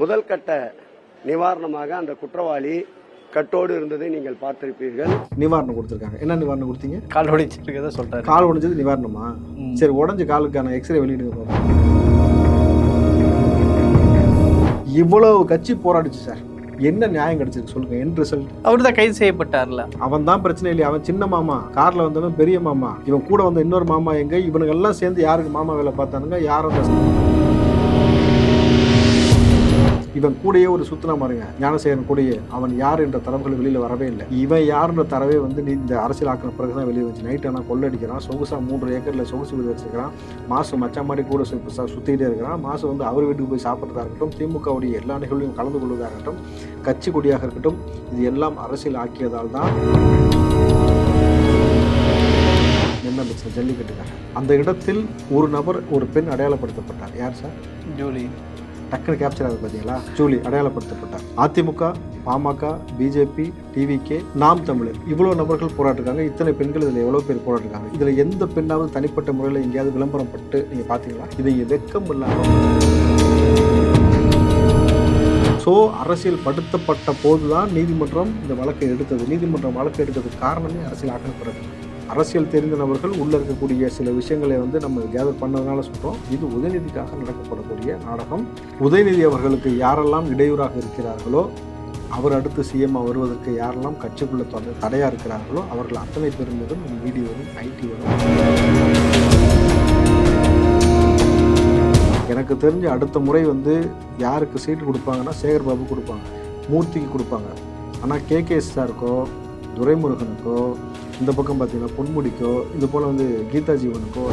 முதல் கட்ட நிவாரணமாக அந்த குற்றவாளி கட்டோடு இருந்ததை நீங்கள் பார்த்திருப்பீர்கள். நிவாரணம் கொடுத்துருக்காங்க. என்ன நிவாரணம் கொடுத்தீங்க? கால் ஒடிச்சிருக்கதா சொல்றாரு. கால் உடைஞ்சது நிவாரணமா. சரி உடஞ்ச காலுக்கான எக்ஸ்ரே வெளியிடுங்க பார்ப்போம். இவ்வளவு கட்சி போராடிச்சு சார் என்ன நியாயம் கிடைச்சிருக்கு சொல்லுங்க என் ரிசல்ட் அவர் தான் கைது செய்யப்பட்டார்ல. அவன் தான் பிரச்சனை இல்லையா? அவன் சின்ன மாமா. கார்ல வந்தவன் பெரிய மாமா. இவன் கூட வந்த இன்னொரு மாமா எங்க? இவனுங்க எல்லாம் சேர்ந்து யாருக்கு மாமா வேலை பார்த்தானுங்க? யார் அந்த இவன் கூடயே ஒரு சுத்தினா பாருங்க ஞானசேகரன் கூடயே. அவன் யார் என்ற தரவுகள் வெளியில் வரவே இல்லை. இவன் யாருன்ற தரவே வந்து நீ இந்த அரசியல் ஆக்கின பிறகு தான் வெளியே வந்துச்சு. நைட் ஆனால் கொள்ளடிக்கிறான் சொகுசா மூன்று ஏக்கரில் சொகுசு வீடு வச்சிருக்கிறான். மாசு மச்சா மாதிரி கூட சுற்றிக்கிட்டே இருக்கிறான். மாசு வந்து அவர் வீட்டுக்கு போய் சாப்பிட்றதா இருக்கட்டும் திமுகவுடைய எல்லா நிகழ்வுலையும் கலந்து கொள்வதாக இருக்கட்டும் கட்சி கொடியாக இருக்கட்டும் இது எல்லாம் அரசியல் ஆக்கியதால் தான் என்ன பிரச்சனை? ஜல்லிக்கட்டுக்காக அந்த இடத்தில் ஒரு நபர் ஒரு பெண் அடையாளப்படுத்தப்பட்டார். யார் சார்? ஜூலி. டக்குனு கேப்சர் ஆகுது பார்த்தீங்களா Julie அடையாளப்படுத்தப்பட்டார். AIADMK PMK BJP TVK Naam Tamilar. இவ்வளோ நபர்கள் போராட்டிருக்காங்க இத்தனை பெண்கள் இதில் எவ்வளோ பேர் போராட்டிருக்காங்க இதில் எந்த பெண்ணாவது தனிப்பட்ட முறையில் எங்கேயாவது விளம்பரம் பட்டு நீங்கள் பார்த்தீங்களா இதை வெக்கம் இல்லாமல் ஸோ அரசியல் படுத்தப்பட்ட போதுதான் நீதிமன்றம் இந்த வழக்கை எடுத்தது. நீதிமன்றம் வழக்கு எடுத்தது காரணமே அரசியல் ஆக்கப்படுறது அரசியல் தெரிந்த நபர்கள் உள்ள இருக்கக்கூடிய சில விஷயங்களை வந்து நம்ம கேதர் பண்ணதுனால சொல்றோம். இது உதயநிதிக்காக நடக்கப்படக்கூடிய நாடகம். உதயநிதி அவர்களுக்கு யாரெல்லாம் இடையூறாக இருக்கிறார்களோ அவர் அடுத்து சிஎம் வருவதற்கு யாரெல்லாம் கட்சிக்குள்ள தொடர் தடையா இருக்கிறார்களோ அவர்கள் அத்தனை பேர் மீதும் இடி வரும் ஐடி வரும். எனக்கு தெரிஞ்சு அடுத்த முறை வந்து யாருக்கு சீட்டு கொடுப்பாங்கன்னா சேகர் பாபு கொடுப்பாங்க மூர்த்திக்கு கொடுப்பாங்க. ஆனால் கேகேஎஸ் சாருக்கோ துரைமுருகனுக்கோ இந்த பக்கம் பார்த்தீங்கன்னா பொன்முடிக்கோ இது போல் வந்து கீதா ஜீவனுக்கோ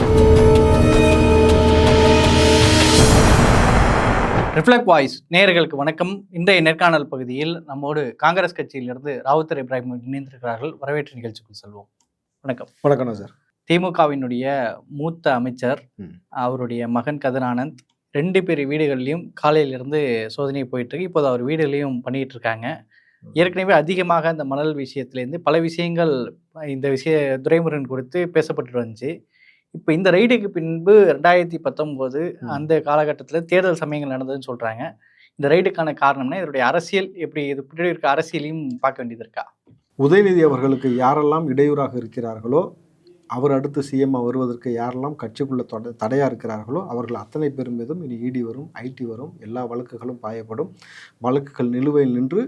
ரிஃப்ளெக்ட் வாய்ஸ் நேயர்களுக்கு வணக்கம். இன்றைய நேர்காணல் பகுதியில் நம்மோடு காங்கிரஸ் கட்சியிலிருந்து ராவுத்தர் இப்ராஹிம் இணைந்திருக்கிறார்கள். வரவேற்று நிகழ்ச்சிக்குள் செல்வோம். வணக்கம். வணக்கம் சார். திமுகவினுடைய மூத்த அமைச்சர். அவருடைய மகன் கதிரானந்த் ரெண்டு பேர் வீடுகள்லையும் காலையிலிருந்து சோதனை போயிட்டு இருக்கு. இப்போது அவர் வீடுகளையும் பண்ணிட்டு இருக்காங்க. ஏற்கனவே அதிகமாக இந்த மணல் விஷயத்திலேருந்து பல விஷயங்கள் இந்த விஷய துரைமுருகன் குறித்து பேசப்பட்டு வந்துச்சு. இப்போ இந்த ரைடுக்கு பின்பு ரெண்டாயிரத்தி பத்தொம்போது. அந்த காலகட்டத்தில் தேர்தல் சமயங்கள் நடந்ததுன்னு சொல்றாங்க. இந்த ரைடுக்கான காரணம்னா இதனுடைய அரசியல் எப்படி இது பின்னாடி இருக்க அரசியலையும் பார்க்க வேண்டியது இருக்கா? உதயநிதி அவர்களுக்கு யாரெல்லாம் இடையூறாக இருக்கிறார்களோ அவர் அடுத்து சிஎம் வருவதற்கு யாரெல்லாம் கட்சிக்குள்ள தொட தடையாக இருக்கிறார்களோ அவர்கள் அத்தனை பேர் மீதும் இனி இடி வரும் ஐடி வரும் எல்லா வழக்குகளும் பாயப்படும். வழக்குகள் நிலுவையில் நின்று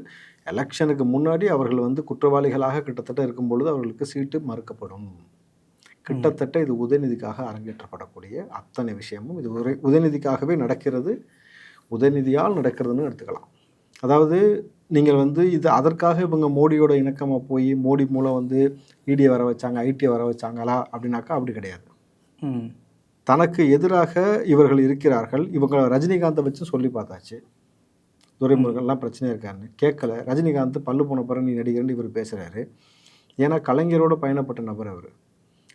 எலெக்ஷனுக்கு முன்னாடி அவர்கள் வந்து குற்றவாளிகளாக கிட்டத்தட்ட இருக்கும் பொழுது அவர்களுக்கு சீட்டு மறுக்கப்படும். கிட்டத்தட்ட இது உதயநிதிக்காக அரங்கேற்றப்படக்கூடிய அத்தனை விஷயமும் இது உரை- உதயநிதிக்காகவே நடக்கிறது. உதயநிதியால் நடக்கிறதுன்னு எடுத்துக்கலாம். அதாவது நீங்கள் வந்து இது அதற்காக இவங்க மோடியோட இணக்கமாக போய் மோடி மூலம் வந்து இடியை வர வச்சாங்க ஐடியை வர வச்சாங்களா அப்படின்னாக்கா அப்படி கிடையாது. தனக்கு எதிராக இவர்கள் இருக்கிறார்கள். இவங்க ரஜினிகாந்தை வச்சு சொல்லி பார்த்தாச்சு. துரைமுருகன்லாம் பிரச்சனை இருக்காருன்னு. கேட்கல. ரஜினிகாந்த் பல்லு போன பிறகு நீ நடிகர்னு இவர் பேசுகிறாரு ஏன்னா கலைஞரோட பயணப்பட்ட நபர் அவர்.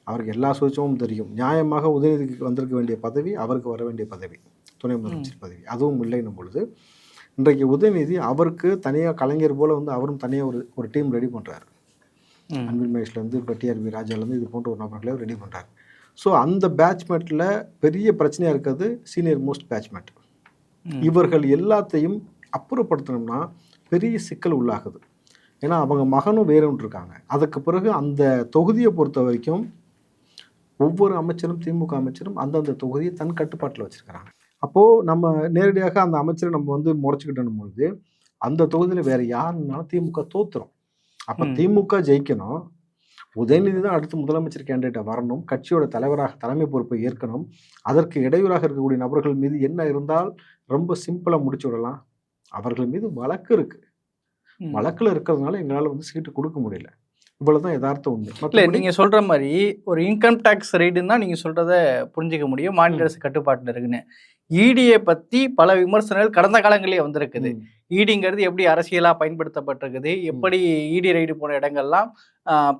அவருக்கு எல்லா சூழ்ச்சியும் தெரியும். நியாயமாக உதயநிதிக்கு வந்திருக்க வேண்டிய பதவி அவருக்கு வர வேண்டிய பதவி. துணை முதலமைச்சர் பதவி. அதுவும் இல்லைன்னும் பொழுது இன்றைக்கு உதயநிதி அவருக்கு தனியாக கலைஞர் போல வந்து அவரும் தனியாக ஒரு ஒரு டீம் ரெடி பண்ணுறாரு அன்பில் மகேஷ்லேருந்து இப்போ டிஆர்பி ராஜாலேருந்து இது போன்ற ஒரு நபர்களை ரெடி பண்ணுறாரு ஸோ அந்த பேட்ச்மேட்டில் பெரிய பிரச்சனையாக இருக்கிறது சீனியர் மோஸ்ட் பேட்ச்மேட். இவர்கள் எல்லாத்தையும் அப்புறப்படுத்தணும்னா பெரிய சிக்கல் உள்ளாகுது. ஏன்னா அவங்க மகனும் வேற ஒன்று இருக்காங்க அதுக்கு பிறகு அந்த தொகுதியை பொறுத்த வரைக்கும் ஒவ்வொரு அமைச்சரும் திமுக அமைச்சரும் அந்தந்த தொகுதியை தன் கட்டுப்பாட்டில் வச்சிருக்கிறாங்க. அப்போது நம்ம நேரடியாக அந்த அமைச்சரை நம்ம வந்து முறைச்சிக்கிட்டோம் பொழுது அந்த தொகுதியில் வேற யாருன்னாலும் திமுக தோத்துரும். அப்போ. திமுக ஜெயிக்கணும். உதயநிதி தான் அடுத்து முதலமைச்சர் கேண்டிடேட்டை வரணும். கட்சியோட தலைவராக தலைமை பொறுப்பை ஏற்கணும். அதற்கு இடையூறாக இருக்கக்கூடிய நபர்கள் மீது என்ன இருந்தால் ரொம்ப சிம்பிளாக முடிச்சு விடலாம். அவர்கள் மீது வழக்கு இருக்கு. வழக்குல இருக்கிறதுனால எங்களால் வந்து சீட்டு கொடுக்க முடியல. இவ்வளவுதான் யதார்த்த உண்மை இல்ல மற்றபடி நீங்க சொல்ற மாதிரி ஒரு இன்கம் டேக்ஸ் ரைடுன்னா நீங்க சொல்றத புரிஞ்சுக்க முடியும். மாநில அரசு கட்டுப்பாட்டுல இருக்குன்னு. இடியை பத்தி பல விமர்சனங்கள் கடந்த காலங்களிலே வந்திருக்குது. ஈடிங்கிறது எப்படி அரசியலா பயன்படுத்தப்பட்டிருக்குது? எப்படி ஈடி ரைடு போன இடங்கள்லாம்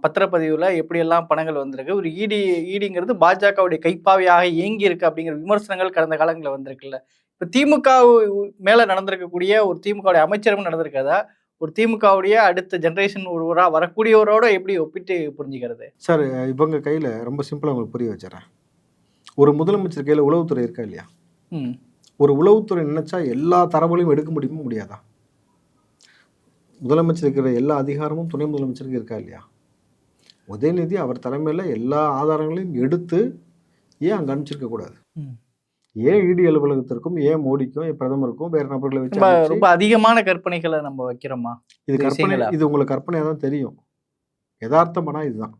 பத்திரப்பதிவுல எப்படியெல்லாம் பணங்கள் வந்திருக்கு? ஒரு ஈடி ஈடிங்கிறது பாஜகவுடைய கைப்பாவையாக இயங்கி இருக்கு அப்படிங்கிற விமர்சனங்கள் கடந்த காலங்களில் வந்திருக்குல்ல. இப்ப திமுக மேல நடந்திருக்கக்கூடிய ஒரு திமுகவுடைய அமைச்சரும் நடந்திருக்காதா? ஒரு திமுகவுடைய அடுத்த ஜெனரேஷன் ஒருவரா வரக்கூடியவரோட எப்படி ஒப்பிட்டு புரிஞ்சுக்கிறது? சார் இவங்க கையில் ரொம்ப சிம்பிளாக உங்களுக்கு புரிய வச்சுறேன் ஒரு முதலமைச்சர் கையில் உளவுத்துறை இருக்கா இல்லையா? ம். ஒரு உளவுத்துறை நினைச்சா எல்லா தரவுகளையும் எடுக்க முடியுமா முடியாதா? முதலமைச்சர் இருக்கிற எல்லா அதிகாரமும் துணை முதலமைச்சருக்கு இருக்கா இல்லையா? உதயநிதி அவர் தலைமையில் எல்லா ஆதாரங்களையும் எடுத்து ஏன் அங்கே அனுப்பிச்சிருக்க கூடாது? ம். ஏன் இடி அலுவலகத்திற்கும் ஏன் மோடிக்கும் ஏன் பிரதமருக்கும் வேற நபர்களை வச்சு ரொம்ப அதிகமான கற்பனைகளை நம்ம வைக்கிறோமா? இது கற்பனை? இது உங்களுக்கு கற்பனையாக தான் தெரியும். யதார்த்தமானா இதுதான்.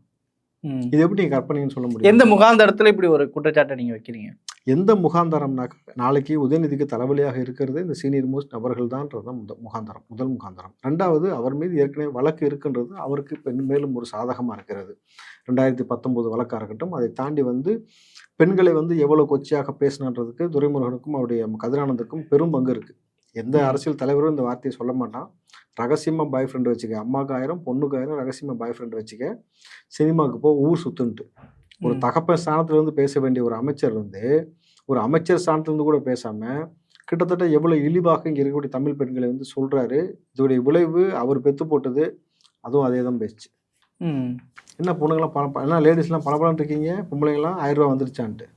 இது எப்படி நீங்க கற்பனைன்னு சொல்ல முடியும்? எந்த முகாந்தரத்துல இப்படி ஒரு குற்றச்சாட்டை நீங்க வைக்கிறீங்க? எந்த முகாந்தரம்னாக்க நாளைக்கு உதயநிதிக்கு தலைவலியாக இருக்கிறது இந்த சீனியர் மோஸ்ட் நபர்கள் தான்ன்றது முகாந்தரம் முதல் முகாந்தரம். ரெண்டாவது அவர் மீது ஏற்கனவே வழக்கு இருக்குன்றது அவருக்கு இப்போ மேலும் ஒரு சாதகமாக இருக்கிறது. ரெண்டாயிரத்தி பத்தொம்போது வழக்காக இருக்கட்டும் அதை தாண்டி வந்து பெண்களை வந்து எவ்வளோ கொச்சையாக பேசினன்றதுக்கு துரைமுருகனுக்கும் அவருடைய கதிரானந்துக்கும் பெரும் பங்கு இருக்குது எந்த. அரசியல் தலைவரும் இந்த வார்த்தையை சொல்ல மாட்டான். ரகசியமாக பாய் ஃப்ரெண்டு வச்சுக்க. அம்மாவுக்கு ஆயிரம் பொண்ணுக்கு ஆயிரம் ரகசியமாக பாய் ஃப்ரெண்டு வச்சுக்க. சினிமாவுக்கு போ ஊர் சுத்துன்ட்டு. ஒரு. தகப்பன் ஸ்தானத்துல இருந்து பேச வேண்டிய ஒரு அமைச்சர் வந்து ஒரு அமைச்சர் ஸ்தானத்திலிருந்து கூட பேசாம கிட்டத்தட்ட எவ்வளவு இழிவாக இங்க இருக்கக்கூடிய தமிழ் பெண்களை வந்து சொல்றாரு. இதோடைய விளைவு அவர் பெத்து போட்டது அதுவும் அதே தான் பேச்சு. ம். என்ன பொண்ணுங்களாம் பல என்ன லேடிஸ்லாம் பல இருக்கீங்க? பொம்பளைங்களாம் ஆயிரம் ரூபா வந்துருச்சான்ட்டு.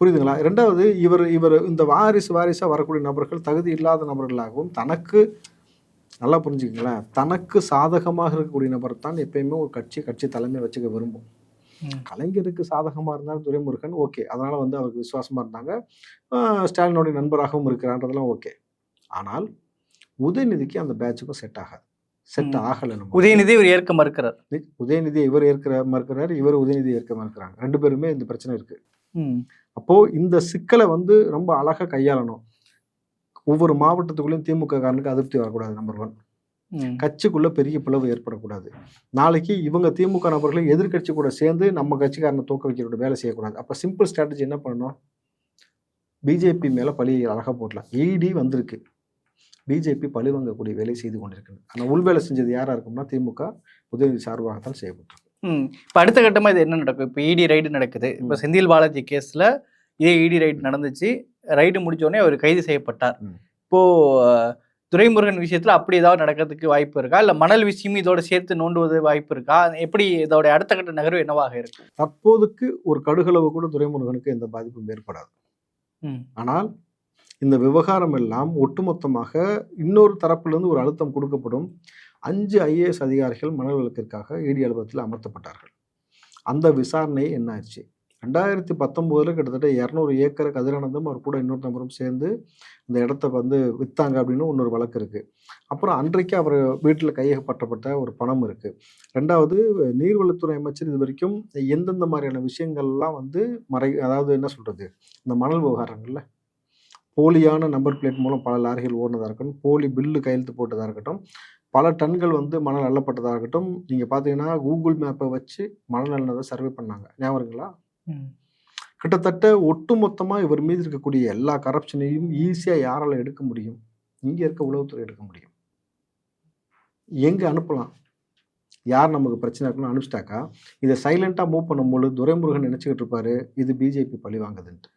புரியுதுங்களா? ரெண்டாவது இவர் இவர் இந்த வாரிசு வாரிசாக வரக்கூடிய நபர்கள் தகுதி இல்லாத நபர்களாகவும் தனக்கு நல்லா புரிஞ்சுக்கங்களேன் தனக்கு சாதகமாக இருக்கக்கூடிய நபர் தான் எப்பயுமே ஒரு கட்சி கட்சி தலைமை வச்சுக்க விரும்பும். கலைஞருக்கு சாதகமாக இருந்தாலும் துரைமுருகன் ஓகே. அதனால வந்து அவருக்கு விசுவாசமாக இருந்தாங்க. ஸ்டாலினுடைய நண்பராகவும் இருக்கிறான்றதெல்லாம் ஓகே. ஆனால் உதயநிதிக்கு அந்த பேட்சுக்கும் செட் ஆகாது. செட். ஆகலை நம்ம உதயநிதி இவர் ஏற்க மறுக்கிறார். உதய- உதயநிதி இவர் ஏற்கிற மறுக்கிறார் இவர் உதயநிதி ஏற்க மறுக்கிறாங்க. ரெண்டு பேருமே இந்த பிரச்சனை இருக்கு. அப்போ இந்த சிக்கலை வந்து ரொம்ப அழகா கையாளணும். ஒவ்வொரு மாவட்டத்துக்குள்ளேயும் திமுக காரனுக்கு அதிருப்தி வரக்கூடாது நம்பர் ஒன். கட்சிக்குள்ள பெரிய பிளவு ஏற்படக்கூடாது. நாளைக்கு இவங்க திமுக நபர்கள் எதிர்க்கட்சி கூட சேர்ந்து நம்ம கட்சிக்காரனை தூக்க வைக்கிறோட வேலை செய்யக்கூடாது. அப்போ சிம்பிள் ஸ்ட்ராட்டஜி என்ன பண்ணணும்? பிஜேபி மேல பழி அழகா போடலாம் இடி வந்திருக்கு. பிஜேபி பழி வாங்கக்கூடிய வேலை செய்து கொண்டிருக்கிறது ஆனால் உள்வேலை செஞ்சது யாரா இருக்கும்னா திமுக உதயநிதி சார்பாகத்தான் செய்யப்பட்டிருக்கு. இப்ப அடுத்த கட்டமா இது என்ன நடக்கும்? இப்ப இடி ரைடு நடக்குது. இப்ப. செந்தில் பாலாஜி கேஸ்ல இதே இடி ரைடு நடந்துச்சு. ரைடு முடிச்ச உடனே அவர் கைது செய்யப்பட்டார். ம். இப்போ அஹ், துரைமுருகன் விஷயத்துல அப்படி ஏதாவது நடக்கிறதுக்கு வாய்ப்பு இருக்கா? இல்ல மணல் விஷயம் இதோட சேர்த்து நோண்டுவது வாய்ப்பு இருக்கா? எப்படி இதோட அடுத்த கட்ட நகர்வு என்னவாக இருக்கும் தற்போதுக்கு ஒரு கடுகளவு கூட துரைமுருகனுக்கு எந்த பாதிப்பும் ஏற்படாது. ஆனால் இந்த விவகாரம் எல்லாம் ஒட்டுமொத்தமாக இன்னொரு தரப்பிலிருந்து ஒரு அழுத்தம் கொடுக்கப்படும் அஞ்சு ஐஏஎஸ் அதிகாரிகள் மணல் வழக்கிற்காக இடி அலுவலகத்தில் அமர்த்தப்பட்டார்கள். அந்த விசாரணை என்ன ஆயிடுச்சு ரெண்டாயிரத்தி பத்தொம்போதில் கிட்டத்தட்ட இரநூறு ஏக்கர் கதிரானந்தும் அவர் கூட இன்னொரு நபரும் சேர்ந்து இந்த இடத்த வந்து விற்றாங்க அப்படின்னு இன்னொரு வழக்கு இருக்குது அப்புறம் அன்றைக்கு அவர் வீட்டில் கையகப்பட்டப்பட்ட ஒரு பணம் இருக்குது ரெண்டாவது நீர்வளத்துறை அமைச்சர் இது வரைக்கும் எந்தெந்த மாதிரியான விஷயங்கள்லாம் வந்து மறை அதாவது என்ன சொல்கிறது இந்த மணல் விவகாரங்கள்ல போலியான நம்பர் பிளேட் மூலம் பல லாரிகள் ஓடினதாக இருக்கட்டும் போலி பில்லு கையெழுத்து போட்டதாக இருக்கட்டும் பல டன்கள் வந்து மணல் அள்ளப்பட்டதாக இருக்கட்டும் நீங்கள் பார்த்தீங்கன்னா கூகுள் மேப்பை வச்சு மணல் அள்ளதை சர்வே பண்ணாங்க. ஞாபகம் இருக்குங்களா? ம். கிட்டத்தட்ட ஒட்டுமொத்தமாக இவர் மீது இருக்கக்கூடிய எல்லா கரப்ஷனையும் ஈஸியாக யாரால எடுக்க முடியும்? இங்கே இருக்க உளவுத்துறை எடுக்க முடியும்? எங்கே அனுப்பலாம்? யார் நமக்கு பிரச்சனை இருக்குன்னு அனுப்பிச்சிட்டாக்கா இதை சைலண்டாக மூவ் பண்ணும்போது துரைமுருகன் நினச்சிக்கிட்டு இருப்பாரு இது பிஜேபி பழி வாங்குதுன்ட்டு.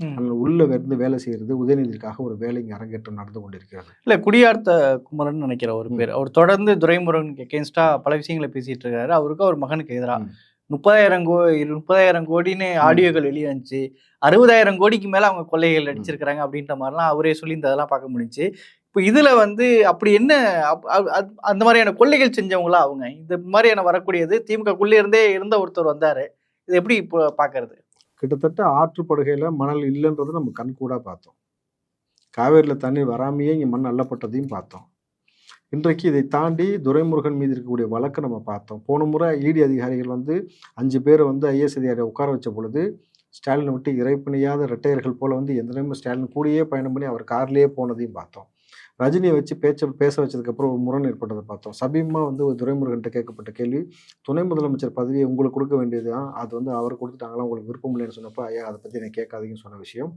ம். ஆனால் உள்ள இருந்து வேலை செய்யறது உதயநிதிக்காக ஒரு வேலை இங்கே அரங்கேற்றம் நடந்து கொண்டிருக்கிறது. இல்ல குடியார்த்த குமரன் நினைக்கிற ஒரு. பேர். அவர் தொடர்ந்து துரைமுருகனுக்கு எகேன்ஸ்டா பல விஷயங்களை பேசிட்டு இருக்காரு. அவருக்கு அவர் மகனுக்கு எதிரா ம். முப்பதாயிரம் கோ முப்பதாயிரம் கோடின்னு ஆடியோக்கள் வெளியே வந்துச்சு அறுபதாயிரம் கோடிக்கு மேல அவங்க கொள்ளைகள் அடிச்சிருக்கிறாங்க அப்படின்ற மாதிரிலாம் அவரே சொல்லி இந்த இதெல்லாம் பார்க்க முடிஞ்சுச்சு. இப்போ இதுல வந்து அப்படி என்ன அந்த மாதிரியான கொள்ளைகள் செஞ்சவங்களா அவங்க? இந்த மாதிரியான வரக்கூடியது திமுகக்குள்ளே இருந்தே இருந்த ஒருத்தர் வந்தாரு. இது எப்படி இப்போ பாக்குறது கிட்டத்தட்ட ஆற்றுப்படுகையில் மணல் இல்லைன்றதை நம்ம கண்கூடாக பார்த்தோம். காவேரியில் தண்ணீர் வராமையே இங்கே மண் அள்ளப்பட்டதையும் பார்த்தோம். இன்றைக்கு இதை தாண்டி துரைமுருகன் மீது இருக்கக்கூடிய வழக்கை நம்ம பார்த்தோம். போன முறை இடி அதிகாரிகள் வந்து அஞ்சு பேரை வந்து ஐஏஎஸ் அதிகாரியை உட்கார வச்ச பொழுது ஸ்டாலினை விட்டு இறைப்பணியாத ரெட்டையர்கள் போல் வந்து எந்த நேரமும் ஸ்டாலின் கூடயே பயணம் பண்ணி அவர் கார்லேயே போனதையும் பார்த்தோம். ரஜினியை வச்சு பேச்ச பேச வச்சதுக்கப்புறம் ஒரு முரண் ஏற்பட்டதை பார்த்தோம். சபீமா வந்து ஒரு துரைமுருகன்ட்ட கேட்கப்பட்ட கேள்வி துணை முதலமைச்சர் பதவியை உங்களுக்கு கொடுக்க வேண்டியது தான் அது வந்து அவர் கொடுத்துட்டாங்களா உங்களுக்கு விருப்பம் இல்லைன்னு சொன்னப்போ ஐயா அதை பற்றி எனக்கு கேட்காதீங்கன்னு சொன்ன விஷயம்.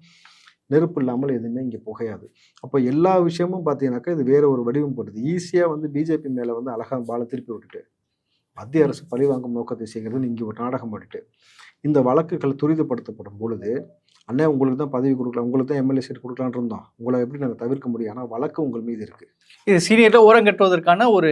நெருப்பு இல்லாமல் எதுவுமே இங்கே புகையாது. அப்போ எல்லா விஷயமும் பார்த்தீங்கன்னாக்கா இது வேற ஒரு வடிவம் போடுது ஈஸியாக வந்து பிஜேபி மேலே வந்து அழகாக பாலை திருப்பி விட்டுட்டு மத்திய அரசு பழிவாங்கும் நோக்கத்தை செய்கிறது இங்கே ஒரு நாடகம் போட்டுட்டு இந்த வழக்குகள் துரிதப்படுத்தப்படும் பொழுது அண்ணே உங்களுக்கு தான் பதவி கொடுக்கலாம் உங்களுக்கு தான் எம்எல்ஏ சீட் கொடுக்கலான்னு இருந்தோம். உங்களை எப்படி நாங்கள் தவிர்க்க முடியும்? ஆனால் வழக்கு உங்கள் மீது இருக்குது இது சீனியர்ல ஓரம் கட்டுவதற்கான ஒரு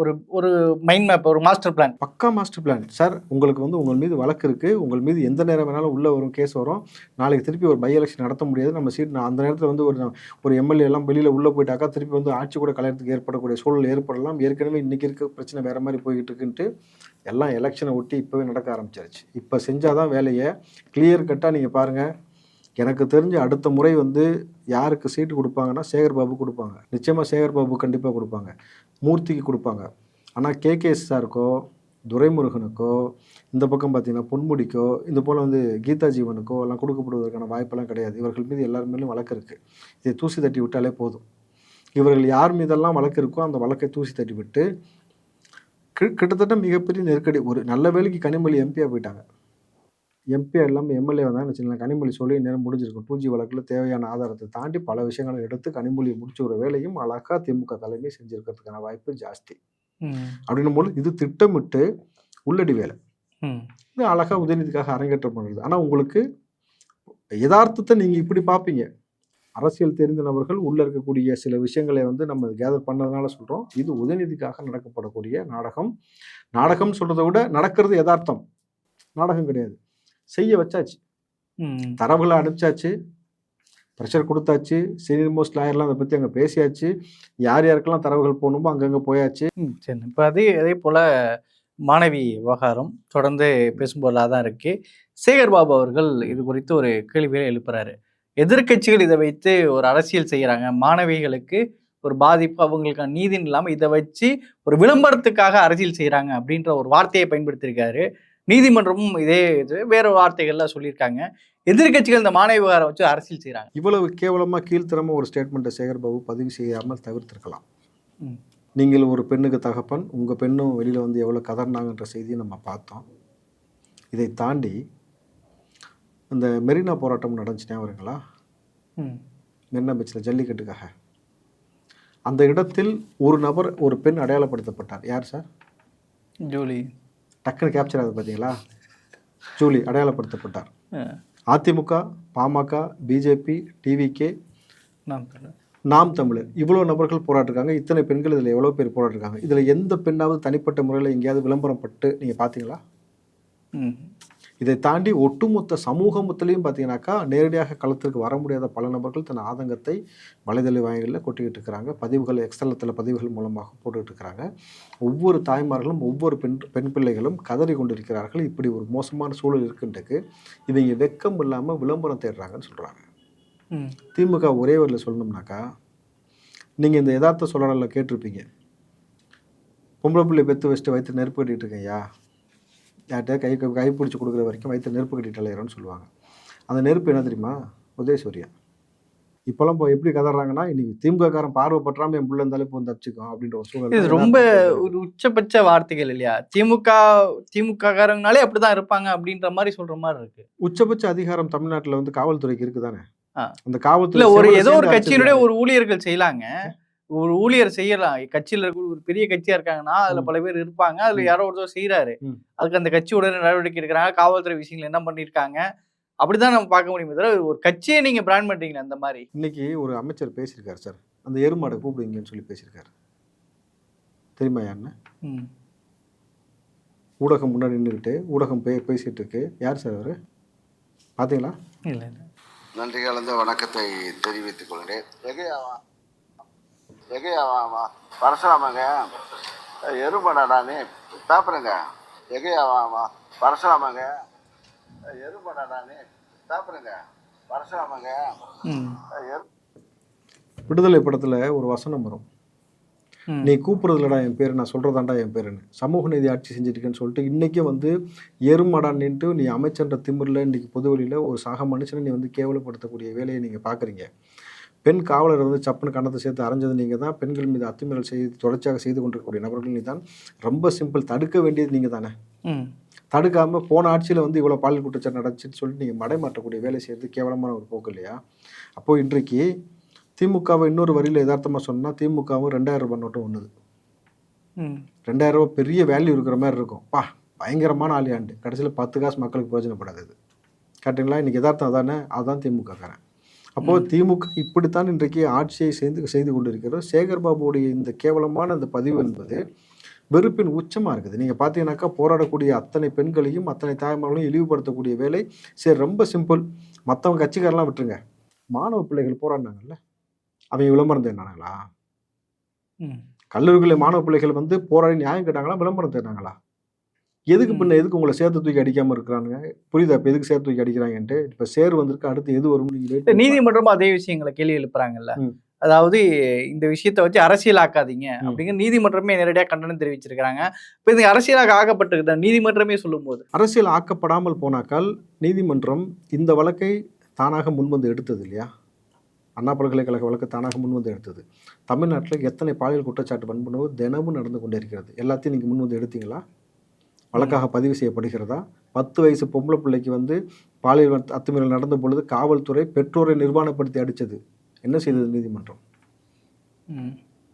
ஒரு ஒரு மைண்ட் மேப் ஒரு master plan pakka master plan sir உங்களுக்கு வந்து உங்கள் மீது வழக்கு இருக்குது உங்கள் மீது எந்த நேரம் வேணாலும் உள்ளே வரும் கேஸ் வரும். நாளைக்கு திருப்பி ஒரு பை எலெக்ஷன் நடத்த முடியாது. நம்ம சீட் நான் அந்த நேரத்தில் வந்து ஒரு ஒரு எம்எல்ஏ எல்லாம் வெளியில் உள்ளே போயிட்டாக்கா திருப்பி வந்து ஆட்சி கூட கலையறதுக்கு ஏற்படக்கூடிய சூழல் ஏற்படலாம். ஏற்கனவே இன்றைக்கி இருக்க பிரச்சனை வேறு மாதிரி போய்கிட்டு இருக்குன்ட்டு எல்லாம் எலெக்ஷனை ஒட்டி இப்போவே நடக்க ஆரம்பிச்சிருச்சு இப்போ செஞ்சாதான் வேலையை. கிளியர் கட்டாக நீங்கள் பாருங்கள் எனக்கு தெரிஞ்சு அடுத்த முறை வந்து யாருக்கு சீட்டு கொடுப்பாங்கன்னா சேகர் பாபு கொடுப்பாங்க. நிச்சயமாக சேகர் பாபு கண்டிப்பாக கொடுப்பாங்க. மூர்த்திக்கு கொடுப்பாங்க. ஆனால் கேகேஎஸ் சாருக்கோ துரைமுருகனுக்கோ இந்த பக்கம் பார்த்தீங்கன்னா பொன்முடிக்கோ இந்த போல் வந்து கீதா ஜீவனுக்கோ எல்லாம் கொடுக்கப்படுவதற்கான வாய்ப்பெல்லாம் கிடையாது. இவர்கள் மீது எல்லார் மேலும் வழக்கு இருக்குது இதை தூசி தட்டி விட்டாலே போதும். இவர்கள் யார் மீதெல்லாம் வழக்கு இருக்கோ அந்த வழக்கை தூசி தட்டி விட்டு கி- கிட்டத்தட்ட மிகப்பெரிய நெருக்கடி. ஒரு நல்ல வேலைக்கு கனிமொழி எம்பியாக போயிட்டாங்க. எம்பியா இல்லாமல் எம்எல்ஏ வந்தாங்கன்னு வச்சுக்கலாம் கனிமொழி சொல்லி நேரம் முடிஞ்சிருக்கும். டூ ஜி வழக்கில் தேவையான ஆதாரத்தை தாண்டி பல விஷயங்களை எடுத்து கனிமொழியை முடிச்ச ஒரு வேலையும் அழகா திமுக தலைமை செஞ்சிருக்கிறதுக்கான வாய்ப்பு ஜாஸ்தி. அப்படின்னும் போது இது திட்டமிட்டு உள்ளடி வேலை. இது அழகா உதயநிதிக்காக அரங்கேற்றம் பண்ணுறது ஆனால் உங்களுக்கு யதார்த்தத்தை நீங்கள் இப்படி பார்ப்பீங்க அரசியல் தெரிந்த நபர்கள் உள்ள இருக்கக்கூடிய சில விஷயங்களை வந்து நம்ம கேதர் பண்ணதுனால சொல்கிறோம் இது உதயநிதிக்காக நடக்கப்படக்கூடிய நாடகம். நாடகம் சொல்கிறத விட நடக்கிறது யதார்த்தம். நாடகம் கிடையாது. செய்ய வச்சாச்சு. தரவுகளை அனுப்பிச்சாச்சு. ப்ரெஷர் கொடுத்தாச்சு. சீனியர் மோஸ்ட் லாயர்லாம் அதை பற்றி அங்கே பேசியாச்சு. யார் யாருக்கெல்லாம் தரவுகள் போகணுமோ அங்கங்கே போயாச்சு. ம், சரி. இப்போ அதே அதே போல் மாணவி விவகாரம் தொடர்ந்து பேசும்போதாக தான் இருக்கு. சேகர் பாபு அவர்கள் இது குறித்து ஒரு கேள்வியை எழுப்புறாரு. எதிர்க்கட்சிகள் இதை வைத்து ஒரு அரசியல் செய்கிறாங்க மாணவிகளுக்கு ஒரு பாதிப்பு அவங்களுக்கான நீதின்னு இல்லாமல் இதை வச்சு ஒரு விளம்பரத்துக்காக அரசியல் செய்கிறாங்க அப்படின்ற ஒரு வார்த்தையை பயன்படுத்தியிருக்காரு. நீதிமன்றமும் இதே இது வேற வார்த்தைகள்லாம் சொல்லியிருக்காங்க. எதிர்க்கட்சிகள் இந்த மாணவி விவகாரம் வச்சு அரசியல் செய்கிறாங்க இவ்வளவு கேவலமாக கீழ்த்தரமாக ஒரு ஸ்டேட்மெண்ட்டை சேகர் பாபு பதிவு செய்யாமல் தவிர்த்திருக்கலாம். நீங்கள் ஒரு பெண்ணுக்கு தகப்பன் உங்கள் பெண்ணும் வெளியில் வந்து எவ்வளோ கதர்னாங்கன்ற செய்தியை நம்ம பார்த்தோம். இதை தாண்டி இந்த மெரினா போராட்டம் நடந்துச்சு ஞாபகங்களா மெரினா பீச்சில் ஜல்லிக்கட்டுக்காக. அந்த இடத்தில் ஒரு நபர் ஒரு பெண் அடையாளப்படுத்தப்பட்டார். யார் சார்? ஜூலி. டக்குன்னு கேப்சர் ஆகுது பார்த்தீங்களா Julie அடையாளப்படுத்தப்பட்டார். AIADMK PMK BJP TVK. நாம் தமிழர். இவ்வளோ நபர்கள் போராட்டிருக்காங்க இத்தனை பெண்கள் இதில் எவ்வளோ பேர் போராட்டிருக்காங்க இதில் எந்த பெண்ணாவது தனிப்பட்ட முறையில் எங்கேயாவது விளம்பரம் பட்டு நீங்கள் பார்த்தீங்களா இதை தாண்டி ஒட்டுமொத்த சமூகமத்திலையும் பார்த்தீங்கன்னாக்கா நேரடியாக களத்திற்கு வர முடியாத பல நபர்கள் தன் ஆதங்கத்தை வலைதள வாயிகளில் கொட்டிக்கிட்டு இருக்கிறாங்க. பதிவுகள் எக்ஸ்தலத்தில் பதிவுகள் மூலமாக போட்டுக்கிட்டு இருக்கிறாங்க. ஒவ்வொரு தாய்மார்களும் ஒவ்வொரு பெண் பெண் பிள்ளைகளும் கதறி கொண்டிருக்கிறார்கள். இப்படி ஒரு மோசமான சூழல் இருக்குன்றக்கு இவங்க வெக்கம் இல்லாமல் விளம்பரம் தேடுறாங்கன்னு சொல்கிறாங்க திமுக ஒரே வரியில் சொல்லணும்னாக்கா நீங்கள் இந்த யதார்த்த சொல்லலில் கேட்டிருப்பீங்க. பொம்பளை பிள்ளை பெற்று வச்சுட்டு வயிற்று நெருப்பு கட்டிட்டு இருக்கேன்யா யார்கிட்ட கை கை பிடிச்சி கொடுக்குற வரைக்கும் வயிற்று நெருப்பு கட்டிட்டு அலையிறோன்னு சொல்லுவாங்க. அந்த நெருப்பு என்ன தெரியுமா? உதயசூரியா. இப்போல்லாம் இப்போ எப்படி கதறாங்கன்னா இன்னைக்கு திமுககாரன் பார்வைப்பட்டாம என் பிள்ளை இருந்தாலே போய் தப்பிச்சுக்கும் அப்படின்ற ஒரு சூழல் இது ரொம்ப ஒரு உச்சபட்ச வார்த்தைகள் இல்லையா? திமுக திமுக காரங்கனாலே அப்படிதான் இருப்பாங்க அப்படின்ற மாதிரி சொல்ற மாதிரி இருக்கு. உச்சபட்ச அதிகாரம் தமிழ்நாட்டில் வந்து காவல்துறைக்கு இருக்குதானே. அந்த காவல்துறை ஒரு ஏதோ ஒரு கட்சியினுடைய. ஒரு ஊழியர்கள் செய்யலாங்க. ஒரு ஊழியர் செய்யலாம். கட்சியில இருக்க ஒரு பெரிய கட்சியா இருக்காங்கன்னா அதுல. பல பேர் இருப்பாங்க. அதுல. யாரோ ஒருத்தர் செய்யறாரு. அதுக்கு அந்த கட்சி உடனே நடவடிக்கை எடுக்கிறாங்க. காவல்துறை விஷயங்கள் என்ன பண்ணிருக்காங்க அப்படிதான் நம்ம பார்க்க முடியுமே. தவிர ஒரு கட்சியை நீங்க பிராண்ட் பண்றீங்களா அந்த மாதிரி. இன்னைக்கு ஒரு அமைச்சர் பேசியிருக்காரு சார். அந்த எருமாடை கூப்பிடுங்கன்னு சொல்லி பேசியிருக்காரு. தெரியுமா யாருன்னு? ம். ஊடகம் முன்னாடி நின்றுக்கிட்டு ஊடகம் பே பேசிட்டு இருக்கு. யார் சார் அவர்? பார்த்தீங்களா இல்ல இல்ல. நன்றி கலந்த வணக்கத்தை தெரிவித்துக் கொள்கிறேன். எகையாவா பரசுராமங்க. எருமடாடானே தாப்புறங்க எகையாவா பரசுராமங்க. எருமடாடானே தாப்புறங்க பரசுராமங்க. விடுதலை படத்தில் ஒரு வசனம் வரும். நீ கூப்பிட்றதுலடா என் பேர் நான் சொல்கிறதாண்டா என் பேருன்னு. சமூக நீதி ஆட்சி செஞ்சுருக்கேன்னு சொல்லிட்டு இன்றைக்கே வந்து எருமடா நின்ட்டு நீ அமைச்சன்ற திமிரில் இன்றைக்கி பொதுவெளியில் ஒரு சக மனுஷனை நீ வந்து கேவலப்படுத்தக்கூடிய வேலையை நீங்கள் பார்க்குறீங்க பெண் காவலர் வந்து சப்புன்னு கணத்தை சேர்த்து அரைஞ்சது நீங்கள் தான் பெண்கள் மீது அத்துமீறல் செய்து தொடர்ச்சியாக செய்து கொண்டிருக்கக்கூடிய நபர்கள் நீ தான் ரொம்ப சிம்பிள் தடுக்க வேண்டியது நீங்கள் தானே. தடுக்காமல் போன ஆட்சியில் வந்து இவ்வளோ பாலியல் குற்றச்சாட்டு நடந்துச்சுன்னு சொல்லிட்டு நீங்கள் மடைமாற்றக்கூடிய வேலை செய்கிறது கேவலமான ஒரு போக்கு இல்லையா? அப்போது இன்றைக்கு திமுகவை இன்னொரு வரியில் யதார்த்தமாக சொன்னால் திமுகவும் ரெண்டாயிரம் ரூபாய் நோட்டும் ஒன்றுது. ரெண்டாயிரம் ரூபாய் பெரிய வேல்யூ இருக்கிற மாதிரி இருக்கும். பா பயங்கரமான ஆலியாண்டு கடைசியில் பத்து காசு மக்களுக்கு பிரயோஜனப்படாது கரெக்டுங்களா இன்னைக்கு யதார்த்தம் அதானே? அதான் திமுக காரன் அப்போது திமுக இப்படித்தான் இன்றைக்கு ஆட்சியை செய்து செய்து கொண்டிருக்கிறோம் சேகர் பாபுவுடைய இந்த கேவலமான அந்த பதிவு என்பது வெறுப்பின் உச்சமாக இருக்குது. நீங்கள் பார்த்தீங்கன்னாக்கா போராடக்கூடிய அத்தனை பெண்களையும் அத்தனை தாய்மார்களையும் இழிவுபடுத்தக்கூடிய வேலை. சரி ரொம்ப சிம்பிள். மற்றவங்க கட்சிக்காரெல்லாம் விட்டுருங்க. மாணவ பிள்ளைகள் போராடினாங்கல்ல? அவங்க விளம்பரம் தேடினாங்களா? ம். கல்லூரிகளில் மாணவ பிள்ளைகள் வந்து போராடி நியாயம் கேட்டாங்களா? விளம்பரம் தேடினாங்களா? எதுக்கு பின்ன எதுக்கு உங்களை சேர்த்து தூக்கி அடிக்காம இருக்கிறானுங்க? புரியுதா? இப்போ எதுக்கு சேர்த்து தூக்கி அடிக்கிறாங்கன்ட்டு. இப்போ சேர் வந்திருக்கு அடுத்து எது வரும் நீங்க wait இல்ல, பண்ணி பாருங்க. நீதிமன்றமும் அதே விஷயங்களை கேள்வி எழுப்புறாங்கல்ல. அதாவது இந்த விஷயத்தை வச்சு அரசியலாக்காதீங்க. அப்படிங்கிற நீதிமன்றமே நேரடியாக கண்டனம் தெரிவிச்சிருக்காங்க இப்போ இது அரசியலாக ஆகப்பட்டிருக்கு நீதிமன்றமே சொல்லும்போது. அரசியல் ஆக்கப்படாமல் போனாக்கால் நீதிமன்றம் இந்த வழக்கை தானாக முன்வந்து எடுத்தது இல்லையா? அண்ணா பல்கலைக்கழக வழக்கு தானாக முன்வந்து எடுத்தது. தமிழ்நாட்டில் எத்தனை பாலியல் குற்றச்சாட்டு வன்புணர்வு தினமும் நடந்து கொண்டே இருக்கிறது எல்லாத்தையும் நீங்கள் முன்வந்து எடுத்தீங்களா? வழக்காக பதிவு செய்யப்படுகிறதா? பத்து வயசு பொம்பளை பிள்ளைக்கு வந்து பாலியல் அத்துமீறல் நடந்த பொழுது காவல்துறை பெற்றோரை நிர்வாணப்படுத்தி அடித்தது. என்ன செய்தது நீதிமன்றம்.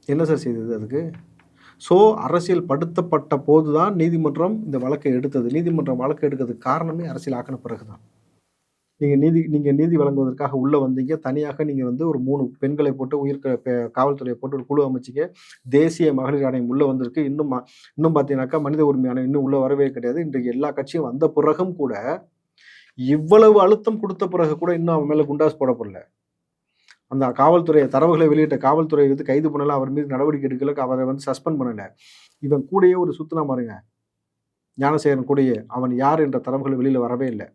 என்ன சார் செய்தது அதுக்கு? ஸோ அரசியல் படுத்தப்பட்ட போது தான் நீதிமன்றம் இந்த வழக்கை எடுத்தது. நீதிமன்றம் வழக்கு எடுக்கிறதுக்கு காரணமே அரசியல் ஆக்கின பிறகு தான் நீங்கள் நீதி நீங்கள் நீதி வழங்குவதற்காக உள்ளே வந்தீங்க. தனியாக நீங்கள் வந்து ஒரு மூணு பெண்களை போட்டு உயிர் காவல்துறையை போட்டு ஒரு குழு அமைச்சிங்க. தேசிய மகளிர் ஆணையம் உள்ளே வந்திருக்கு. இன்னும் இன்னும் பார்த்தீங்கன்னாக்கா மனித உரிமை ஆணையம் இன்னும் உள்ளே வரவே கிடையாது. இன்றைக்கு எல்லா கட்சியும் வந்த பிறகும் கூட இவ்வளவு அழுத்தம் கொடுத்த பிறகு கூட இன்னும் அவன் மேலே குண்டாஸ் போடப்படல. அந்த காவல்துறை தரவுகளை வெளியிட்ட காவல்துறை வந்து கைது பண்ணலை. அவர் மீது நடவடிக்கை எடுக்கல அவரை வந்து சஸ்பெண்ட் பண்ணலை. இவன் கூடயே ஒரு சுத்தனா மாறுங்க ஞானசேகரன் கூடயே. அவன் யார் என்ற தரவுகள் வெளியில் வரவே இல்லை.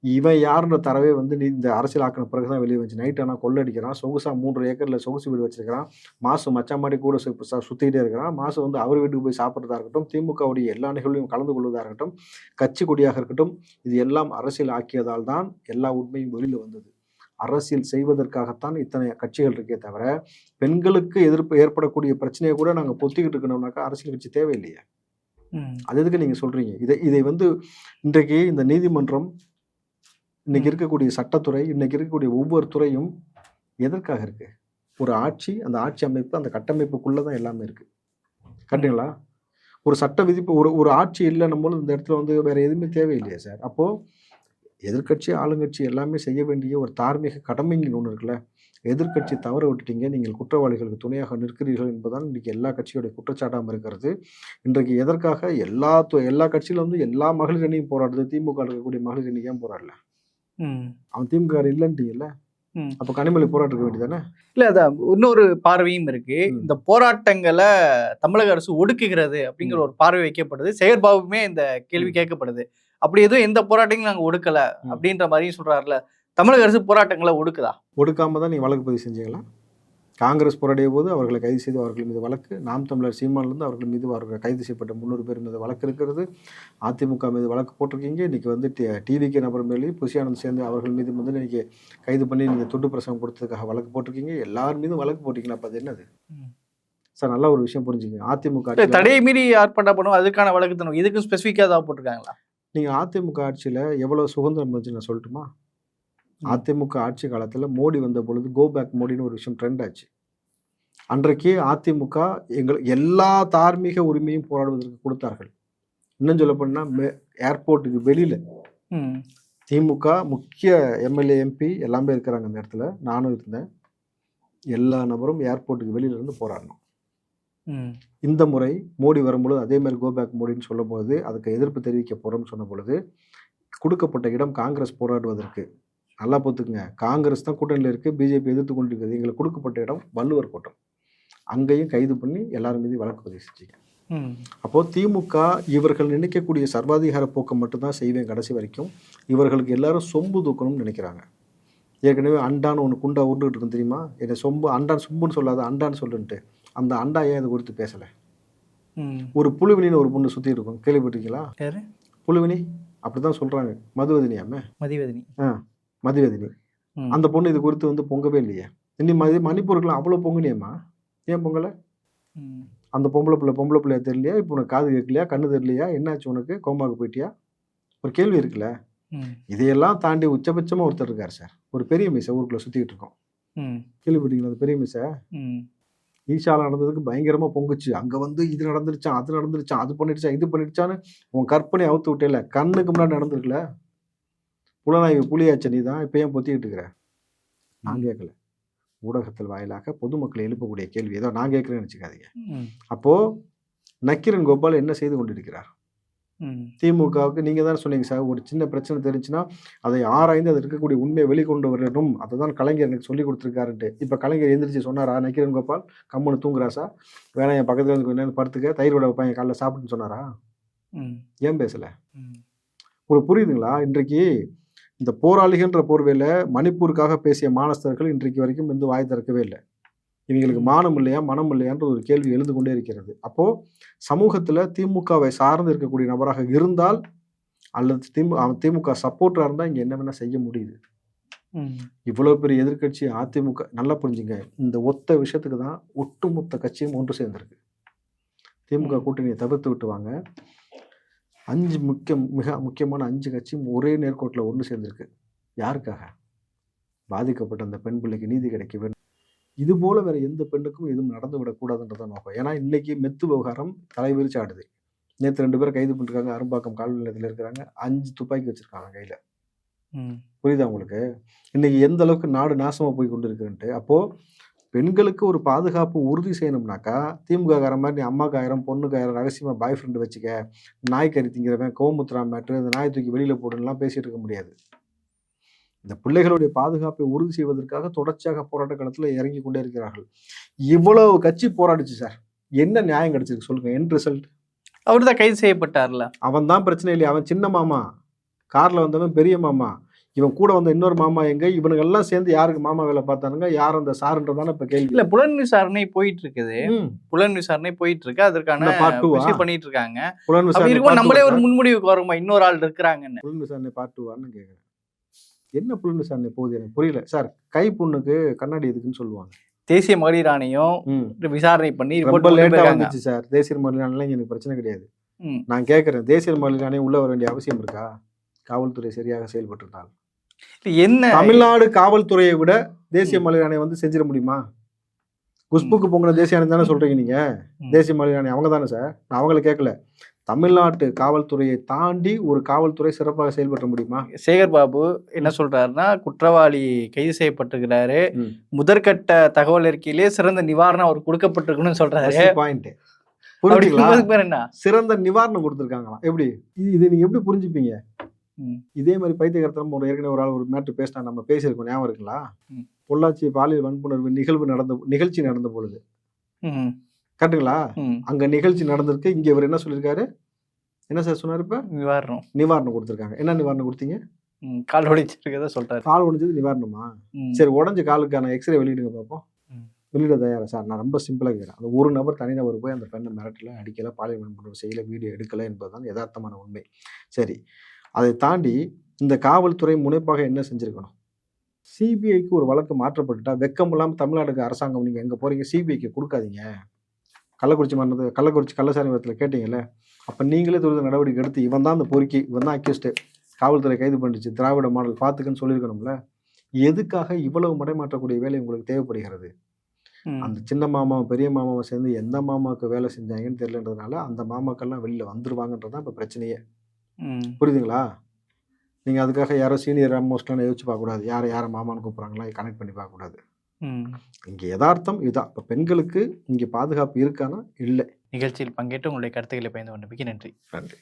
இவன் யாருன்ற தரவே வந்து நீ இந்த அரசியல் ஆக்கின பிறகு தான் வெளியே வந்துச்சு. நைட் ஆனால் கொள்ளடிக்கிறான். சொகுசா மூன்று ஏக்கர்ல சொகுசு வீடு வச்சிருக்கிறான். மாசு மச்சான் மாதிரி கூட சு- சு- சுத்திக்கிட்டே இருக்கிறான். மாசு வந்து அவர் வீட்டுக்கு போய் சாப்பிட்றதா இருக்கட்டும் திமுகவுடைய எல்லா நிகழ்வையும் கலந்து கொள்வதாக இருக்கட்டும் கட்சி கொடியாக இருக்கட்டும் இது எல்லாம் அரசியல் ஆக்கியதால் தான் எல்லா உண்மையும் வெளியில வந்தது. அரசியல் செய்வதற்காகத்தான் இத்தனை கட்சிகள் இருக்கே தவிர பெண்களுக்கு எதிர்ப்பு ஏற்படக்கூடிய பிரச்சனையை கூட நாங்கள் பொத்திக்கிட்டு இருக்கணும்னாக்கா அரசியல் கட்சி தேவையில்லையே. அது எதுக்கு நீங்கள் சொல்கிறீங்க இதை இதை வந்து இன்றைக்கு இந்த நீதிமன்றம் இன்னைக்கு இருக்கக்கூடிய சட்டத்துறை இன்னைக்கு இருக்கக்கூடிய ஒவ்வொரு துறையும் எதற்காக இருக்கு? ஒரு ஆட்சி அந்த ஆட்சி அமைப்பு அந்த கட்டமைப்புக்குள்ளே தான் எல்லாமே இருக்கு. கரெக்டுங்களா ஒரு சட்ட விதிப்பு ஒரு ஒரு ஆட்சி இல்லைன்னும் போது இந்த இடத்துல வந்து வேற எதுவுமே தேவையில்லையே சார். அப்போ எதிர்க்கட்சி ஆளுங்கட்சி எல்லாமே செய்ய வேண்டிய ஒரு தார்மீக கடமைங்கன்னு ஒன்று இருக்குல்ல? எதிர்க்கட்சி தவற விட்டுட்டீங்க நீங்கள் குற்றவாளிகளுக்கு துணையாக நிற்கிறீர்கள் என்பதுதான் இன்றைக்கி எல்லா கட்சியோட குற்றச்சாட்டாக இருக்கிறது. இன்றைக்கு எதற்காக எல்லா எல்லா கட்சியிலும் வந்து எல்லா மகளிர் அணியும் போராடுது திமுக இருக்கக்கூடிய மகளிர் அணி ஏன் போராடல. அவன் திமுக இல்லைன்ட்டீங்கல்ல. அப்போ கனிமொழி போராட்ட வேண்டியதானே இல்ல அதான் இன்னொரு பார்வையும் இருக்கு. இந்த போராட்டங்களை தமிழக அரசு ஒடுக்குகிறது அப்படிங்கிற ஒரு பார்வை வைக்கப்படுது. செயற்பாவுமே இந்த கேள்வி கேட்கப்படுது. அப்படி எதுவும் எந்த போராட்டங்களும் நாங்க ஒடுக்கல. அப்படின்ற மாதிரியும் சொல்றாருல தமிழக அரசு போராட்டங்களை ஒடுக்குதா? ஒடுக்காம தான் நீங்கள் வழக்கு பதிவு செஞ்சீங்களா? காங்கிரஸ் போராடிய போது அவர்களை கைது செய்து அவர்கள் மீது வழக்கு. நாம் தமிழர் சீமான்லேருந்து அவர்கள் மீது அவர்கள் கைது செய்யப்பட்ட முந்நூறு பேர் மீது வழக்கு இருக்கிறது. அதிமுக மீது வழக்கு போட்டிருக்கீங்க. இன்றைக்கி வந்து டிவிகே நபர் மேலேயும் புசியானந்த் சேர்ந்து அவர்கள் மீது வந்து இன்னைக்கு கைது பண்ணி நீங்கள் துண்டு பிரசவம் கொடுத்ததுக்காக வழக்கு போட்டிருக்கீங்க. எல்லார் மீதும் வழக்கு போட்டிருக்கீங்களா அப்போ அது என்னது. சார் நல்ல ஒரு விஷயம் புரிஞ்சுங்க. அதிமுக தடையை மீறி ஆர்ப்பாட்டம் பண்ணுவோம் அதுக்கான வழக்கு இதுக்கும் ஸ்பெசிஃபிக்காக தான் போட்டிருக்காங்களா? நீங்கள் அதிமுக ஆட்சியில் எவ்வளோ சுதந்திரம் இருந்துச்சு நான் சொல்லட்டுமா. அதிமுக ஆட்சி காலத்தில் மோடி வந்த பொழுது கோ பேக் மோடின்னு ஒரு விஷயம் ட்ரெண்ட் ஆச்சு. அன்றைக்கு அதிமுக எங்கள் எல்லா தார்மீக உரிமையும் போராடுவதற்கு கொடுத்தார்கள். இன்னும் சொல்ல போனால் ஏர்போர்ட்டுக்கு வெளியில். திமுக முக்கிய எம்எல்ஏ எம்பி எல்லாமே இருக்கிறாங்க அந்த இடத்துல. நானும் இருந்தேன். எல்லா நபரும் ஏர்போர்ட்டுக்கு வெளியில இருந்து போராடணும். இந்த முறை மோடி வரும்பொழுது அதே மாதிரி கோ பேக் மோடின்னு சொல்லும்போது அதுக்கு எதிர்ப்பு தெரிவிக்க போகிறோம்னு சொன்ன பொழுது கொடுக்கப்பட்ட இடம் காங்கிரஸ் போராடுவதற்கு நல்லா பார்த்துக்குங்க. காங்கிரஸ் தான் கூட்டணியில் இருக்குது பிஜேபி எதிர்த்து கொண்டிருக்குது எங்களுக்கு கொடுக்கப்பட்ட இடம் வள்ளுவர் கோட்டம். அங்கேயும் கைது பண்ணி எல்லாரும் மீது வழக்கு பதிவு செஞ்சீங்க. அப்போது திமுக இவர்கள் நினைக்கக்கூடிய சர்வாதிகார போக்கை மட்டும்தான் செய்வேன் கடைசி வரைக்கும். இவர்களுக்கு எல்லாரும் சொம்பு தூக்கணும்னு நினைக்கிறாங்க. ஏற்கனவே அண்டான்னு ஒன்று குண்டா உருண்டுகிட்டு இருக்கும் தெரியுமா? என்னை சொம்பு அண்டான் சொம்புன்னு சொல்லாத அண்டான்னு சொல்லுன்ட்டு. அந்த அண்டா ஏன் இதை குறித்து பேசலை. ஒரு புழுவினின்னு ஒரு பொண்ணு சுற்றி இருக்கும். கேள்விப்பட்டிருக்கீங்களா? புழுவினி? அப்படி தான் சொல்கிறாங்க மதுவதினியாமே? மதிவதனி. மதுவதினி. அந்த பொண்ணு இது குறித்து வந்து பொங்கவே இல்லையே. இன்னி மதி மணிப்பூருக்குலாம் அவ்வளோ பொங்குனியம்மா? ஏன் பொங்கலை. அந்த பொம்பளை பிள்ளை பொம்பளை பிள்ளையா தெரியலையா? இப்போ உனக்கு காது கேட்கலையா? கண்ணு தெரியலையா? என்னாச்சு உனக்கு? கோமாக்கு போயிட்டியா? ஒரு கேள்வி இருக்குல்ல. இதையெல்லாம் தாண்டி உச்சபட்சமாக ஒருத்தர் இருக்கார் சார். ஒரு பெரிய மீசை ஊருக்குள்ளே சுற்றிக்கிட்டு இருக்கோம். கேள்விப்பட்டீங்களா அந்த பெரிய மீசை. ஈஷால நடந்ததுக்கு பயங்கரமாக பொங்குச்சு. அங்கே வந்து இது நடந்துருச்சான் அது நடந்துருச்சான் அது பண்ணிடுச்சான் இது பண்ணிடுச்சான்னு உன் கற்பனை அவுத்து விட்டேல கண்ணுக்கு முன்னாடி நடந்திருக்குல புலனாய்வு புலியாச்ச நீ தான் இப்போ ஏன் பொத்திக்கிட்டு இருக்கிற? நான் கேட்கல ஊடகத்தில் வாயிலாக பொதுமக்களை எழுப்பக்கூடிய கேள்வி ஏதோ நான் கேட்குறேன்னு நினச்சிக்காதீங்க. ம், அப்போ நக்கீரன் கோபால் என்ன செய்து கொண்டிருக்கிறார்? திமுகவுக்கு நீங்க தான் சொன்னீங்க சார் ஒரு சின்ன பிரச்சனை தெரிஞ்சுன்னா அதை ஆராய்ந்து அதில் இருக்கக்கூடிய உண்மையை வெளிக்கொண்டு வரணும் அதை தான் கலைஞர் எனக்கு சொல்லி கொடுத்துருக்காருன்ட்டு. இப்போ கலைஞர் எந்திரிச்சு சொன்னாரா நக்கீரன் கோபால்? கம்முன்னு தூங்குறாசா வேணா என் பக்கத்துல வந்து கொஞ்ச நேரம் படுத்துக்க தயிர் வடை வைப்பாங்க காலைல சாப்பிட்டுன்னு சொன்னாரா? ஏன் பேசல. உங்களுக்கு புரியுதுங்களா? இன்றைக்கு இந்த போராளிகன்ற போர்வையில் மணிப்பூருக்காக பேசிய மானஸ்தர்கள் இன்றைக்கு வரைக்கும் வந்து வாய் திறக்கவே இல்லை. இவங்களுக்கு மானம் இல்லையா மனம் இல்லையான்ற ஒரு கேள்வி எழுந்து கொண்டே இருக்கிறது. அப்போ சமூகத்துல திமுகவை சார்ந்து இருக்கக்கூடிய நபராக இருந்தால் அல்லது திமு அவன் திமுக சப்போர்ட்டரா இருந்தால் இங்க என்ன வேணா செய்ய முடியுது. இவ்வளவு பெரிய எதிர்க்கட்சி அதிமுக நல்லா புரிஞ்சுங்க. இந்த ஒத்த விஷயத்துக்கு தான் ஒட்டுமொத்த கட்சியும் ஒன்று சேர்ந்திருக்கு. திமுக. கூட்டணியை தவிர்த்து விட்டு வாங்க. அஞ்சு முக்கிய மிக முக்கியமான அஞ்சு கட்சியும் ஒரே நேர்கோட்டில் ஒன்று சேர்ந்திருக்கு. யாருக்காக? பாதிக்கப்பட்ட அந்த பெண் பிள்ளைக்கு நீதி கிடைக்க வேண்டும். இது போல வேற எந்த பெண்ணுக்கும் எதுவும் நடந்து விடக்கூடாதுன்றதான் நோக்கம். ஏன்னா இன்னைக்கு மெத்து விவகாரம் தலைவிரிச்சு ஆடுது. நேற்று ரெண்டு பேரும் கைது பண்ணிருக்காங்க அரும்பாக்கம் காவல் நிலையத்தில் இருக்கிறாங்க. அஞ்சு துப்பாக்கி வச்சிருக்காங்க கையில. புரியுதா உங்களுக்கு? இன்னைக்கு எந்த அளவுக்கு நாடு நாசமா போய் கொண்டு இருக்குன்ட்டு அப்போ பெண்களுக்கு ஒரு பாதுகாப்பு உறுதி செய்யணும்னாக்கா திமுக கார மாதிரி நீ அம்மாக்கு ஆயிரம் பொண்ணுக்கு ஆயிரம் ரகசியமா பாய் ஃப்ரெண்டு வச்சுக்க நாய் கறி திங்கிறவன் கோமுத்ரா மேட்ரு இந்த நாய் தூக்கி வெளியில போடுன்னுலாம் பேசிட்டு இருக்க முடியாது. இந்த பிள்ளைகளுடைய பாதுகாப்பை உறுதி செய்வதற்காக தொடர்ச்சியாக போராட்ட களத்துல இறங்கி கொண்டே இருக்கிறார்கள். இவ்வளவு கட்சி போராடிச்சு சார் என்ன நியாயம் கிடைச்சிருக்கு சொல்லுங்க என் ரிசல்ட் அவர் தான் கைது செய்யப்பட்டார்ல. அவன் தான் பிரச்சனை இல்லையா அவன் சின்ன மாமா. கார்ல வந்தவன் பெரிய மாமா. இவன் கூட வந்த இன்னொரு மாமா எங்க? இவனுங்க எல்லாம் சேர்ந்து யாருக்கு மாமா வேலை பார்த்தானுங்க? யார் அந்த சாருன்றதான இப்ப கேள்வி. இல்ல புலன் விசாரணை போயிட்டு இருக்குது புலன் விசாரணை போயிட்டு இருக்கு அதற்கான பண்ணிட்டு இருக்காங்க புலன் விசாரணை நம்மளே ஒரு? முன்முடிவுக்கு வருமா இன்னொரு ஆள் இருக்கிறாங்கன்னு. புலன் விசாரணை பார்ட் டூவான்னு கேட்குறேன் என்ன புலன் விசாரணை போகுது எனக்கு புரியல. சார் கை புண்ணுக்கு கண்ணாடி எதுக்குன்னு சொல்லுவாங்க? தேசிய மகளிர் ஆணையம் விசாரணை பண்ணி ரொம்ப லேட்டா வந்துச்சு சார். தேசிய மகளிர் எனக்கு பிரச்சனை கிடையாது. நான் கேட்கறேன் தேசிய மகளிர் ஆணையம் உள்ள வர வேண்டிய அவசியம் இருக்கா? காவல்துறை சரியாக செயல்பட்டிருந்தால். என்ன? தமிழ்நாடு காவல்துறையை விட தேசிய மகளிர் ஆணையம் வந்து செஞ்சிட முடியுமா? குஷ்புக்கு பொங்கின தேசிய ஆணையம் தானே சொல்றீங்க நீங்க. தேசிய மகளிர் ஆணையம். அவங்க தானே சார்? நான் அவங்கள கேட்கல தமிழ்நாட்டு காவல்துறையை தாண்டி ஒரு காவல்துறை சிறப்பாக செயல்பட முடியுமா? சேகர் பாபு என்ன சொல்றாருன்னா குற்றவாளி கைது செய்யப்பட்டிருக்கிறாரு. முதற்கட்ட தகவல் அறிக்கையிலே சிறந்த நிவாரணம் அவர் கொடுக்கப்பட்டிருக்குன்னு சொல்றாரு. பாயிண்ட் என்ன? சிறந்த நிவாரணம் கொடுத்துருக்காங்களாம். எப்படி? இது நீங்க எப்படி புரிஞ்சுப்பீங்க. இதே மாதிரி பைத்தியகரத்தனம் ஒரு ஏற்கனவே ஒரு ஆள் ஒரு மேட்ரு பேசினா நம்ம பேசியிருக்கோம் ஞாபகம் இருக்குங்களா. பொள்ளாச்சி பாலியல் வன்புணர்வு நிகழ்வு நடந்த நிகழ்ச்சி நடந்த பொழுது. கரெக்டுங்களா. அங்க நிகழ்ச்சி நடந்திருக்கு இங்க இவர் என்ன சொல்லியிருக்காரு? என்ன சார் சொன்னாரு இப்ப? நிவாரணம். நிவாரணம் கொடுத்துருக்காங்க. என்ன நிவாரணம் கொடுத்தீங்க? கால் ஒடிச்சிருக்கதா சொல்றாரு கால் உடைஞ்சது நிவாரணமா? சரி உடஞ்ச காலுக்கான எக்ஸ்ரே வெளியிடுங்க பார்ப்போம். வெளியிட தயாரா? சார் நான் ரொம்ப சிம்பிளாக கேட்குறேன் அந்த ஒரு நபர் தனிநபர் போய் அந்த பெண்ணை மிரட்டல அடிக்கல பாலியல் வன்புணர்வு செய்யல வீடியோ எடுக்கல என்பதுதான் யதார்த்தமான உண்மை. சரி அதை தாண்டி இந்த காவல்துறை முனைப்பாக என்ன செஞ்சிருக்கணும்? சிபிஐக்கு ஒரு வழக்கு மாற்றப்பட்டுட்டா வெக்கம் இல்லாமல் தமிழ்நாடுக்கு அரசாங்கம் நீங்கள் எங்கே போறீங்க? சிபிஐக்கு கொடுக்காதீங்க. கள்ளக்குறிச்சி மரணது கள்ளக்குறிச்சி கள்ளசாரி மரத்தில் கேட்டீங்கல்ல அப்போ நீங்களே துரித நடவடிக்கை எடுத்து இவன் தான் அந்த பொறுக்கி இவன் தான் அக்யூஸ்டு காவல்துறை கைது பண்ணிச்சு திராவிட மாடல் பார்த்துக்குன்னு சொல்லியிருக்கணும்ல. எதுக்காக இவ்வளவு மடைமாற்றக்கூடிய வேலை உங்களுக்கு தேவைப்படுகிறது. அந்த சின்ன மாமாவும் பெரிய மாமாவும் சேர்ந்து எந்த மாமாவுக்கு வேலை செஞ்சாங்கன்னு தெரியலன்றதுனால அந்த மாமாக்கெல்லாம் வெளில வந்துருவாங்கன்றது தான் இப்போ பிரச்சனையே. புரியுதுங்களா? நீங்கள் அதுக்காக யாரோ சீனியர் மோஸ்ட்லாம் யோசிச்சு பார்க்கக்கூடாது. யாரை யாரை மாமான்னு கூப்பிட்றாங்களா? கனெக்ட் பண்ணி பார்க்கக்கூடாது. ம். இங்கே யதார்த்தம் இதுதான் இப்போ பெண்களுக்கு இங்கே பாதுகாப்பு இருக்கானா? இல்லை. நிகழ்ச்சியில் பங்கேற்று உங்களுடைய கருத்துக்களை பயந்து கொண்டமைக்கு நன்றி. நன்றி.